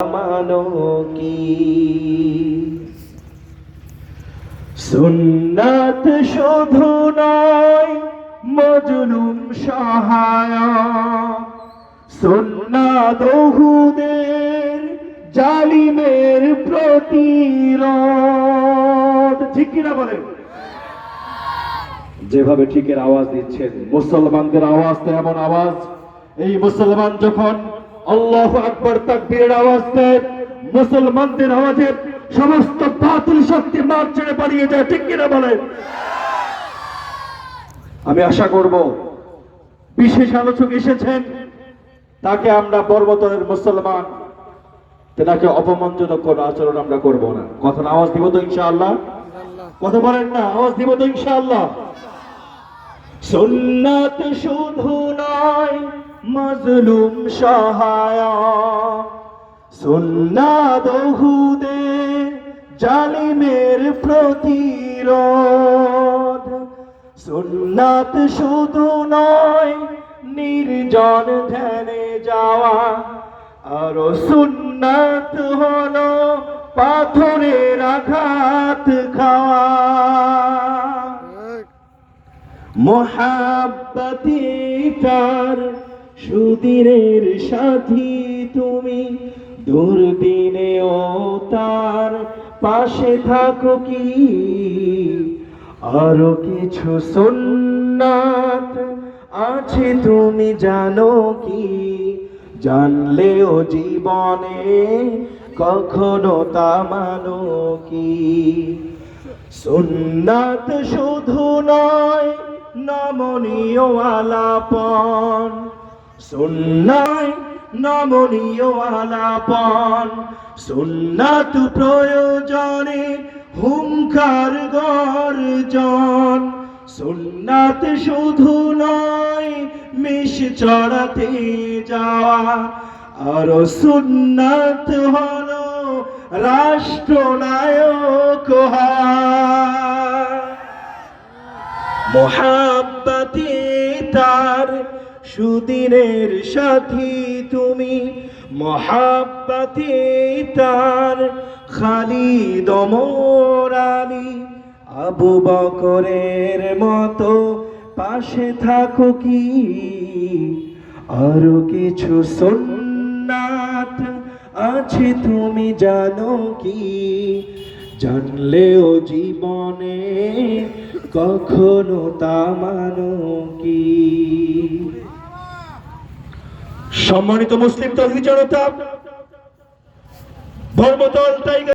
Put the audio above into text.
মানো কি? সুন্নাত শুধু নয়, মজলুম সহায়ক। সুন্নাত ওহুদের জালিমের প্রতিরোধ। ঠিক কিনা বলেন? যেভাবে ঠিকের আওয়াজ দিচ্ছেন, মুসলমানদের আওয়াজ তো এমন আওয়াজ, এই মুসলমান যখন আল্লাহ আকবর তাকবীরের আওয়াজ মুসলমানদের আওয়াজে সমস্ত বাতিল শক্তি মাঠ ছেড়ে পালিয়ে যায়, ঠিক কিনা বলেন? আমি আশা করব বিশেষ আলোচক এসেছেন, তাকে আমরা পর্বতনের মুসলমান, তেনাকে অপমানজনক কোনো আচরণ আমরা করব না। কথা আওয়াজ দিব তো ইনশাআল্লাহ? কথা বলেন না, আওয়াজ দিব তো ইনশাআল্লাহ? সুন্নাত শুধু নয় মজলুম সহায়। সুন্নাত হুদে জালিমের প্রতিরোধ। সুন্নাত শুধু নয় নির্জন ধ্যানে যাওয়া। আরও সুন্নাত হলো পাথরের আঘাত খাওয়া। মোহাব্বতি তার সুদিনের সাথী তুমি। দুর্দিনেও তার পাশে থাকো কি? আরও কিছু সুন্নাত আছে তুমি জানো কি? জানলেও জীবনে কখনো তা মানো কি? সুন্নাত শুধু নয়, নমনীয় আলাপন। সুন্নায় নমনীয় আলাপন সুন্নাত প্রয়োজনে হুঙ্কার গর্জন, সুন্নাত শুধু নয়, মিশ চড়াতে যাওয়া, আর সুন্নাত হলো রাষ্ট্রনায়ক মোহাব্বতে তার সুদিনের সাথী তুমি, মোহাব্বতে তার খালিদ ওমর আলী। আবু বকরের মতো পাশে থাকো কি? আরও কিছু সুন্নাত আছে তুমি জানো কি? জানলেও জীবনে কখনো তা মানো কি? সম্মানিত মুসলিম তহিদ জনতা ধর্মতল টাইগার